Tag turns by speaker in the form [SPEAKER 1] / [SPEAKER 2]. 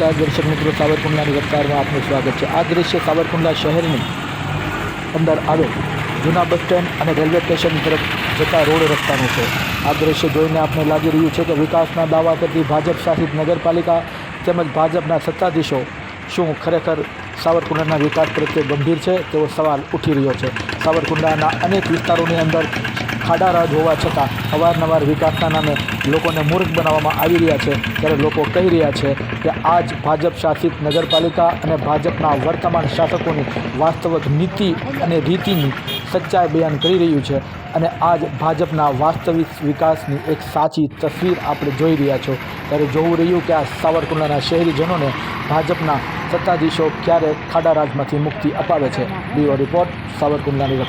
[SPEAKER 1] નમસ્કાર, દર્શક મિત્રો, સાવરકુંડલાની વિસ્તારમાં આપનું સ્વાગત છે. આ દ્રશ્ય સાવરકુંડલા શહેરની અંદર આવેલ જૂના બસ સ્ટેન્ડ અને રેલવે સ્ટેશન તરફ જતા રોડ રસ્તાનું છે. આ દ્રશ્ય જોઈને આપણે લાગી રહ્યું છે કે વિકાસના દાવા કરતી ભાજપ શાસિત નગરપાલિકા તેમજ ભાજપના સત્તાધીશો શું ખરેખર સાવરકુંડલાના વિકાસ પ્રત્યે ગંભીર છે તેવો સવાલ ઉઠી રહ્યો છે. સાવરકુંડલાના અનેક વિસ્તારોની અંદર ખાડા રાજ હોવા છતાં અવારનવાર વિકાસના નામે લોકોને મૂર્ખ બનાવવામાં આવી રહ્યા છે. ત્યારે લોકો કહી રહ્યા છે કે આજ ભાજપ શાસિત નગરપાલિકા અને ભાજપના વર્તમાન શાસકોની વાસ્તવિક નીતિ અને રીતિની સચ્ચાઈ બયાન કરી રહ્યું છે અને આજ ભાજપના વાસ્તવિક વિકાસની એક સાચી તસવીર આપણે જોઈ રહ્યા છો. ત્યારે જોવું રહ્યું કે આ સાવરકુંડલાના શહેરીજનોને ભાજપના સત્તાધીશો ક્યારે ખાડા રાજમાંથી મુક્તિ અપાવે છે. Bureau report, સાવરકુંડલાની